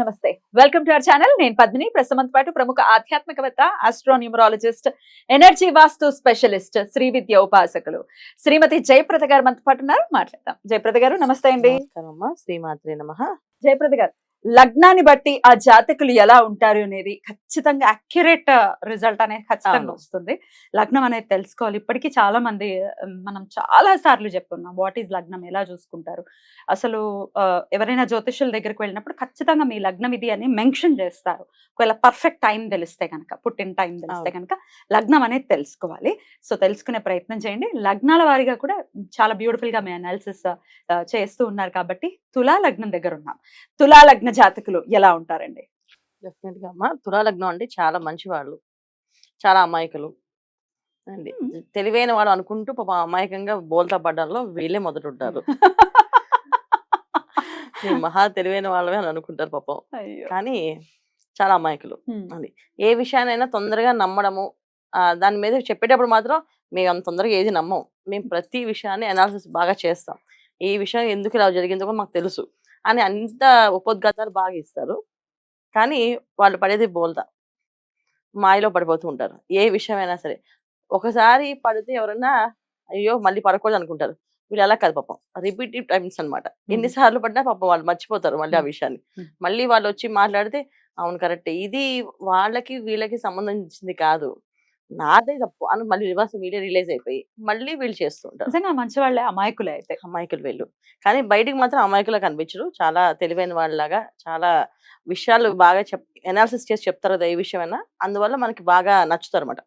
నమస్తే. Welcome to our channel నేను పద్మిని. ప్రస్తుతం పాటు ప్రముఖ ఆధ్యాత్మికవేత్త astronumerologist energy vastu specialist Shri Vidya ఉపాసకులు. శ్రీమతి జయప్రద గారు మనతో పాటు ఉన్నారు. మాట్లాడదాం. జయప్రద గారు నమస్తే అండి. శ్రీమాత్రే నమ. జయప్రద గారు లగ్నాన్ని బట్టి ఆ జాతకులు ఎలా ఉంటారు అనేది ఖచ్చితంగా అక్యురేట్ రిజల్ట్ అనేది ఖచ్చితంగా. వస్తుంది. లగ్నం అనేది తెలుసుకోవాలి. ఇప్పటికీ చాలా మంది మనం చాలా సార్లు చెప్పుకున్నాం వాట్ ఈజ్ లగ్నం? ఎలా చూసుకుంటారు? అసలు ఆ, ఎవరైనా జ్యోతిష్యుల దగ్గరికి వెళ్ళినప్పుడు ఖచ్చితంగా మీ లగ్నం ఇది అని మెన్షన్ చేస్తారు. ఒకవేళ పర్ఫెక్ట్ టైం తెలిస్తే కనుక పుట్టిన టైం తెలిస్తే. కనుక లగ్నం అనేది తెలుసుకోవాలి. సో తెలుసుకునే ప్రయత్నం చేయండి. లగ్నాల వారిగా కూడా చాలా బ్యూటిఫుల్గా మీ అనాలిసిస్ చేస్తూ ఉన్నారు కాబట్టి తులా లగ్నం దగ్గర ఉన్నాం. తులా లగ్న జాతకులు ఎలా ఉంటారండి? డెఫినెట్గా అమ్మా. తులాలగ్నం అంటే చాలా మంచి వాళ్ళు చాలా అమాయకులు. అండి. తెలివైన వాడు అనుకుంటూ పాప అమాయకంగా బోల్తా పడ్డంలో వీళ్ళే మొదట ఉంటారు మహా తెలివైన వాళ్ళమే అని అనుకుంటారు పాపం. కానీ చాలా అమాయకులు. అది ఏ విషయాన్నైనా తొందరగా నమ్మడము దాని మీద చెప్పేటప్పుడు మాత్రం మేము అంత తొందరగా ఏది నమ్మం. మేము ప్రతి విషయాన్ని అనాలిసిస్ బాగా చేస్తాం. ఈ విషయం ఎందుకు ఇలా జరిగిందో కూడా మాకు తెలుసు. అని అంత ఉపోద్ఘాతాలు బాగా ఇస్తారు. కానీ వాళ్ళు పడేది బోల్తా. మాయలో పడిపోతూ ఉంటారు. ఏ విషయమైనా సరే. ఒకసారి పడితే ఎవరన్నా అయ్యో! మళ్ళీ పడకూడదు అనుకుంటారు వీళ్ళు అలా కాదు పాపం. రిపీటెడ్ టైమ్స్ అనమాట ఎన్నిసార్లు పడినా పాపం వాళ్ళు మర్చిపోతారు మళ్ళీ ఆ. విషయాన్ని. మళ్ళీ వాళ్ళు వచ్చి మాట్లాడితే అవును కరెక్ట్. ఇది వాళ్ళకి వీళ్ళకి సంబంధించింది కాదు. నాదే తప్పు అని మళ్ళీ రివర్స్ వీడియో రిలీజ్ అయిపోయి మళ్ళీ వీళ్ళు చేస్తుంటారు. నిజంగా మంచి వాళ్ళే అమాయకులే అయితే. అమాయకులు వీళ్ళు. కానీ బయటికి మాత్రం అమాయకులు కనిపించరు. చాలా తెలివైన వాళ్ళలాగా చాలా విషయాలు బాగా చెప్ ఎనాలిసిస్ చేసి చెప్తారు కదా ఏ విషయమైనా. అందువల్ల మనకి బాగా నచ్చుతారు అనమాట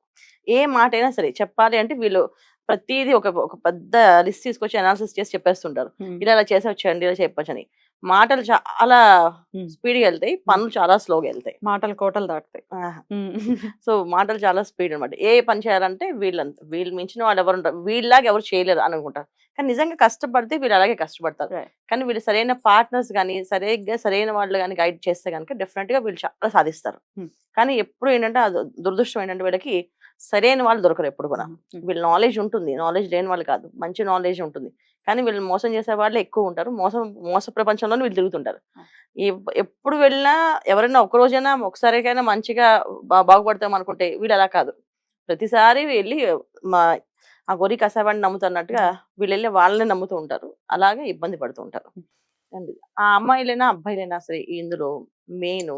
ఏ మాట అయినా సరే చెప్పాలి అంటే వీళ్ళు ప్రతిదీ ఒక ఒక పెద్ద లిస్ట్ తీసుకొచ్చి అనాలిసిస్ చేసి చెప్పేస్తుంటారు. ఇలా ఇలా చేసి వచ్చేయండి ఇలా చెప్పొచ్చు అని మాటలు చాలా Hmm. స్పీడ్గా వెళ్తాయి పనులు చాలా స్లోగా వెళ్తాయి. మాటలు కోటలు దాటుతాయి. సో మాటలు చాలా స్పీడ్ అన్నమాట. ఏ పని చేయాలంటే వీళ్ళంత వీళ్ళు మించిన వాళ్ళు ఎవరు ఉంటారు వీళ్ళలాగా ఎవరు చేయలేరు అని అనుకుంటారు. కానీ నిజంగా కష్టపడితే వీళ్ళు అలాగే కష్టపడతారు. కానీ వీళ్ళు సరైన పార్ట్నర్స్ కానీ సరిగ్గా సరైన వాళ్ళు కానీ గైడ్ చేస్తే కనుక డెఫినెట్గా వీళ్ళు చాలా సాధిస్తారు. కానీ ఎప్పుడు ఏంటంటే దురదృష్టం ఏంటంటే వీళ్ళకి సరైన వాళ్ళు దొరకరు ఎప్పుడు కూడా. వీళ్ళ నాలెడ్జ్ ఉంటుంది. నాలెడ్జ్ లేని వాళ్ళు కాదు. మంచి నాలెడ్జ్ ఉంటుంది. కానీ వీళ్ళు మోసం చేసే వాళ్ళే ఎక్కువ ఉంటారు. మోసం మోస ప్రపంచంలోనే వీళ్ళు తిరుగుతుంటారు. ఎప్- ఎప్పుడు వెళ్ళినా ఎవరైనా ఒక రోజైనా ఒకసారికైనా మంచిగా బా- బాగుపడతాం అనుకుంటే వీళ్ళు అలా కాదు. ప్రతిసారి వెళ్ళి మా ఆ గొరి కసాబాన్ని నమ్ముతున్నట్టుగా వీళ్ళు వెళ్ళి వాళ్ళని నమ్ముతూ ఉంటారు. అలాగే ఇబ్బంది పడుతూ ఉంటారు. అండి. ఆ అమ్మాయిలైనా అబ్బాయిలైనా సరే ఇందులో మెయిన్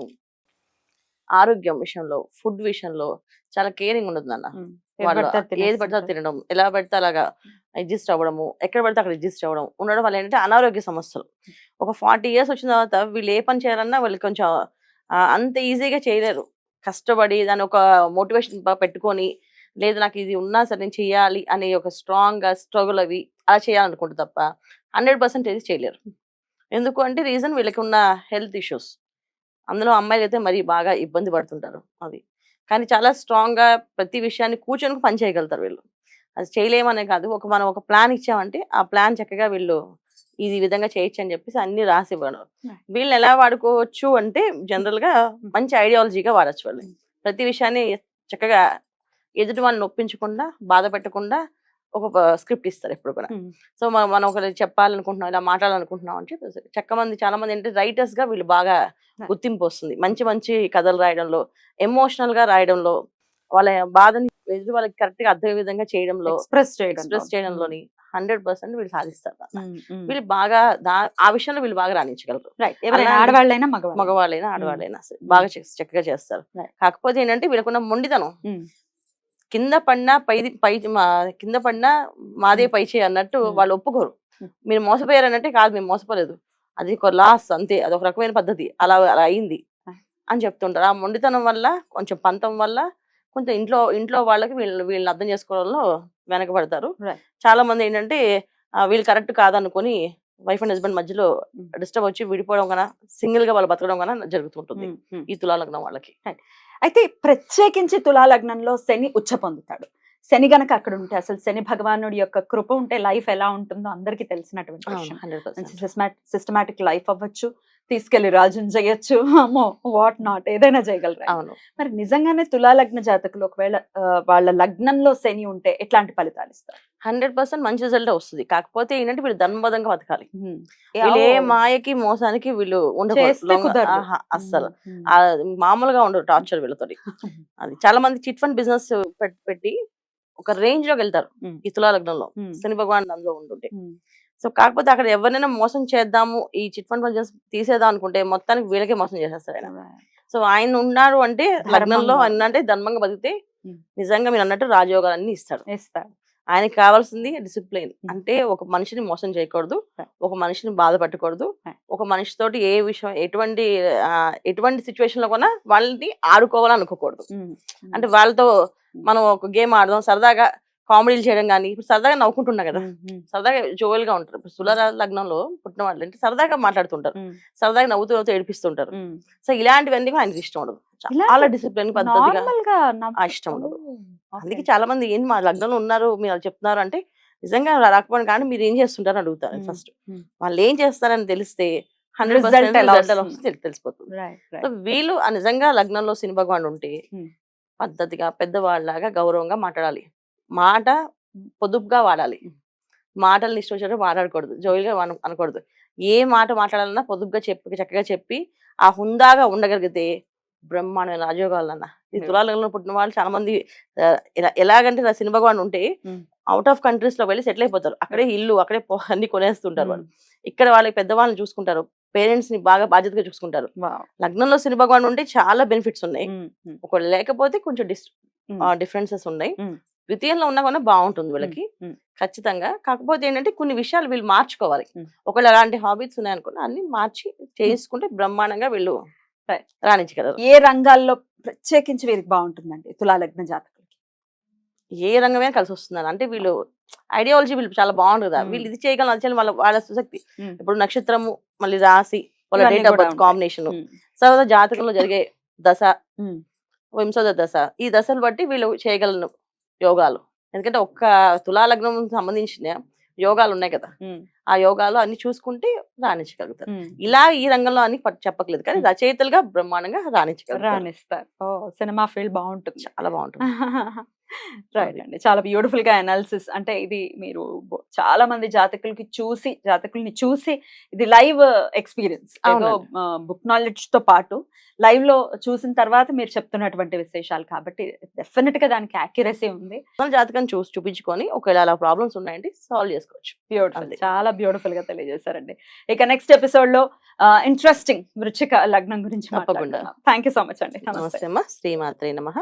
ఆరోగ్యం విషయంలో ఫుడ్ విషయంలో చాలా కేరింగ్ ఉండదు నాన్న. ఏది వాళ్ళు పడితే ఏది. తినడం ఎలా పడితే అలాగా అడ్జస్ట్ అవ్వడము ఎక్కడ పడితే అక్కడ అడ్జస్ట్ అవ్వడం ఉండడం వల్ల ఏంటంటే అనారోగ్య సమస్యలు. ఒక ఫార్టీ ఇయర్స్ వచ్చిన తర్వాత వీళ్ళు ఏ పని చేయాలన్నా వాళ్ళు కొంచెం అంత ఈజీగా చేయలేరు. కష్టపడి దాని ఒక మోటివేషన్ పెట్టుకొని లేదు నాకు ఇది ఉన్నా సరే నేను చేయాలి అనే ఒక స్ట్రాంగ్గా స్ట్రగుల్ అవి అలా చేయాలనుకుంటే తప్ప హండ్రెడ్ పర్సెంట్ ఏది చేయలేరు. ఎందుకు అంటే రీజన్ వీళ్ళకి ఉన్న హెల్త్ ఇష్యూస్. అందులో అమ్మాయిలు అయితే మరీ బాగా ఇబ్బంది పడుతుంటారు అది కానీ చాలా స్ట్రాంగ్గా ప్రతి విషయాన్ని కూర్చొని పని చేయగలుగుతారు వీళ్ళు. అది చేయలేమనే కాదు. ఒక మనం ఒక ప్లాన్ ఇచ్చామంటే ఆ ప్లాన్ చక్కగా వీళ్ళు ఇది ఈ విధంగా చేయొచ్చు అని చెప్పేసి అన్ని రాసి ఇవ్వడం. వీళ్ళని ఎలా వాడుకోవచ్చు అంటే జనరల్గా మంచి ఐడియాలజీగా వాడచ్చు వాళ్ళు. ప్రతి విషయాన్ని చక్కగా ఎదుటి వాళ్ళని నొప్పించకుండా బాధ పెట్టకుండా ఒక స్క్రిప్ట్ ఇస్తారు ఎప్పుడు కూడా. సో మనం మనం ఒకటి చెప్పాలనుకుంటున్నాం ఇలా మాట్లాడాలనుకుంటున్నాం అంటే చక్క మంది చాలా మంది ఏంటంటే రైటర్స్గా వీళ్ళు బాగా. గుర్తింపు వస్తుంది. మంచి మంచి కథలు రాయడంలో ఎమోషనల్గా రాయడంలో వాళ్ళ బాధని ఎదుటి వాళ్ళకి కరెక్ట్గా అర్థమయ్యే విధంగా చేయడంలో ఎక్స్ప్రెస్ చేయడం ఎక్స్ప్రెస్ చేయడంలోని హండ్రెడ్ పర్సెంట్ వీళ్ళు సాధిస్తారు. వీళ్ళు బాగా ఆ విషయంలో వీళ్ళు బాగా రాణించగలరు. ఆడవాళ్ళైనా మగవాళ్ళు. మగవాళ్ళైనా ఆడవాళ్ళైనా బాగా చక్కగా చేస్తారు. కాకపోతే ఏంటంటే వీళ్ళకున్న మొండితనం. కింద పడినా పై పై కింద పడినా మాదే పై చేయి అన్నట్టు. వాళ్ళు ఒప్పుకోరు. మీరు మోసపోయారు అన్నట్టే కాదు మేము మోసపోలేదు అది ఒక లాస్ అంతే అది ఒక రకమైన పద్ధతి అలా అలా అయింది. అని చెప్తుంటారు ఆ మొండితనం వల్ల కొంచెం పంతం వల్ల కొంచెం ఇంట్లో ఇంట్లో వాళ్ళకి వీళ్ళు వీళ్ళని అర్థం చేసుకోవడంలో వెనకబడతారు. చాలా మంది ఏంటంటే వీళ్ళు కరెక్ట్ కాదనుకొని వైఫ్ అండ్ హస్బెండ్ మధ్యలో. డిస్టర్బ్ వచ్చి విడిపోవడం కన్నా సింగిల్గా వాళ్ళు బతకడం కన్నా జరుగుతుంటుంది. ఈ తులాలగ్నం వాళ్ళకి. అయితే ప్రత్యేకించి తులా లగ్నంలో శని ఉచ్చ పొందుతాడు. శని గనక అక్కడ ఉంటే అసలు శని భగవానుడి యొక్క కృప ఉంటే లైఫ్ ఎలా ఉంటుందో అందరికీ తెలిసినటువంటి సిస్టమాటిక్ లైఫ్ అవ్వచ్చు. తీసుకెళ్ళి రాజుని చేయొచ్చు అమ్మో వాట్ నాట్ ఏదైనా చేయగలరా అవును. మరి నిజంగానే తులా లగ్న జాతకులు ఒకవేళ వాళ్ళ లగ్నంలో శని ఉంటే ఎట్లాంటి ఫలితాలు ఇస్తారు? హండ్రెడ్ పర్సెంట్ మంచి రిజల్ట్ వస్తుంది. కాకపోతే ఏంటంటే వీళ్ళు ధర్మబద్ధంగా బతకాలి. వీళ్ళు ఏ మాయకి మోసానికి వీళ్ళు ఉండకూడదు. అస్సలు. మామూలుగా ఉండదు టార్చర్ వీళ్ళతోటి. అది చాలా మంది చిట్ ఫండ్ బిజినెస్ పెట్టి ఒక రేంజ్లోకి వెళ్తారు. ఈ తులా లగ్నంలో హ్మ్. శని భగవాన్ అందులో ఉంటుంటే. సో కాకపోతే అక్కడ ఎవరినైనా మోసం చేద్దాము ఈ చిట్ ఫండ్ బిజినెస్ తీసేద్దాం అనుకుంటే మొత్తానికి వీళ్ళకే మోసం చేసేస్తారు ఆయన సో ఆయన ఉన్నారు అంటే లగ్నంలో అంటే ధర్మంగా బతికితే Hmm. నిజంగా మీరు అన్నట్టు రాజయోగాలన్నీ ఇస్తాడు ఇస్తారు ఆయనకి కావాల్సింది డిసిప్లిన్ Hmm. అంటే ఒక మనిషిని మోసం చేయకూడదు. ఒక మనిషిని బాధ పెట్టకూడదు. ఒక మనిషితోటి ఏ విషయం ఎటువంటి ఎటువంటి సిచ్యువేషన్లో కూడా వాళ్ళని ఆడుకోవాలని అనుకోకూడదు హ్మ్. అంటే వాళ్ళతో మనం ఒక గేమ్ ఆడదాం సరదాగా కామెడీలు చేయడం కానీ ఇప్పుడు సరదాగా నవ్వుకుంటున్నాం కదా. సరదాగా జోవెల్గా ఉంటారు ఇప్పుడు సులర లగ్నంలో పుట్టిన వాళ్ళు అంటే సరదాగా మాట్లాడుతుంటారు. సరదాగా నవ్వుతూ నవ్వుతూ ఏడిపిస్తుంటారు. సో ఇలాంటివన్నీ కూడా ఆయనకి ఇష్టం ఉండదు చాలా డిసిప్లిన్ పద్ధతిగా గా ఇష్టం ఉండదు అందుకే. చాలా మంది ఏంటి మా లగ్నంలో ఉన్నారు మీరు చెప్తున్నారు అంటే నిజంగా రాకపోవడం కానీ మీరు ఏం చేస్తుంటారు అడుగుతారు. ఫస్ట్. వాళ్ళు ఏం చేస్తారని తెలిస్తే హండ్రెడ్ పర్సెంట్ తెలిసిపోతుంది. వీళ్ళు నిజంగా లగ్నంలో శని భగవాన్ ఉంటే. పద్ధతిగా పెద్దవాళ్ళలాగా గౌరవంగా మాట్లాడాలి మాట పొదుపుగా వాడాలి. మాటలు ఇష్టం వచ్చినట్టు మాట్లాడకూడదు జోయిల్గా అన- అనకూడదు ఏ మాట మాట్లాడాలన్నా పొదుపుగా చెప్పి చక్కగా చెప్పి ఆ హుందాగా ఉండగలిగితే బ్రహ్మాండమైన రాజయోగాలన్న ఈ. తులాలంలో పుట్టిన వాళ్ళు చాలా మంది ఎలాగంటే నా సినిమా భగవాన్ ఉంటే. అవుట్ ఆఫ్ కంట్రీస్లో వెళ్ళి సెటిల్ అయిపోతారు అక్కడే ఇల్లు అక్కడే అన్ని కొనేస్తుంటారు వాళ్ళు. ఇక్కడ వాళ్ళకి పెద్దవాళ్ళని చూసుకుంటారు పేరెంట్స్ని బాగా బాధ్యతగా చూసుకుంటారు. లగ్నంలో శని భగవాన్ ఉంటే చాలా బెనిఫిట్స్ ఉన్నాయి. ఒకవేళ లేకపోతే కొంచెం. డిఫరెన్సెస్ ఉన్నాయి. ద్వితీయంలో ఉన్నా కూడా బాగుంటుంది వీళ్ళకి. ఖచ్చితంగా కాకపోతే ఏంటంటే కొన్ని విషయాలు వీళ్ళు మార్చుకోవాలి. ఒకవేళ అలాంటి హాబీస్ ఉన్నాయనుకున్నా అన్ని మార్చి చేసుకుంటే బ్రహ్మాండంగా వీళ్ళు. రాణించగలరు ఏ రంగాల్లో ప్రత్యేకించి వీరికి బాగుంటుందండి తులా లగ్న జాతకులకి ఏ రంగమే కలిసి వస్తున్నారు అంటే వీళ్ళు ఐడియాలజీ వీళ్ళు చాలా బాగుంటుంది కదా. వీళ్ళు ఇది చేయగలం అది వాళ్ళ వాళ్ళ సుశక్తి. ఇప్పుడు నక్షత్రము మళ్ళీ రాశి వాళ్ళ డేట్ ఆఫ్ బర్త్. కాంబినేషన్. తర్వాత జాతకంలో జరిగే దశ. వంశోద దశ ఈ దశలు బట్టి వీళ్ళు చేయగలను యోగాలు. ఎందుకంటే ఒక్క తులా లగ్నం సంబంధించిన యోగాలు ఉన్నాయి కదా. ఆ యోగాలు అన్ని చూసుకుంటే రాణించగలుగుతారు. ఇలా ఈ రంగంలో అని చెప్పట్లేదు కానీ రచయితలుగా బ్రహ్మాండంగా రాణించగలుగుతారు. రాణిస్తారు. ఓ సినిమా ఫీల్డ్ బాగుంటుంది. చాలా బాగుంటుంది. రైట్ అండి చాలా బ్యూటిఫుల్గా అనాలిసిస్ అంటే ఇది మీరు చాలా మంది జాతకులకి చూసి జాతకుల్ని చూసి ఇది లైవ్ ఎక్స్పీరియన్స్. బుక్ నాలెడ్జ్తో పాటు లైవ్లో చూసిన తర్వాత మీరు చెప్తున్నటువంటి విశేషాలు కాబట్టి డెఫినెట్గా దానికి యాక్యురసీ ఉంది. జాతకం చూసి చూపించుకొని ఒకవేళ అలా ప్రాబ్లమ్స్ ఉన్నాయంటే సాల్వ్ చేసుకోవచ్చు. బ్యూటిఫుల్. చాలా బ్యూటిఫుల్గా తెలియజేశారండి. ఇక నెక్స్ట్ ఎపిసోడ్లో ఇంట్రెస్టింగ్ వృచ్చిక లగ్నం గురించి తప్పకుండా. థ్యాంక్ యూ సో మచ్ అండి. నమస్తే శ్రీమాత్రే నమ.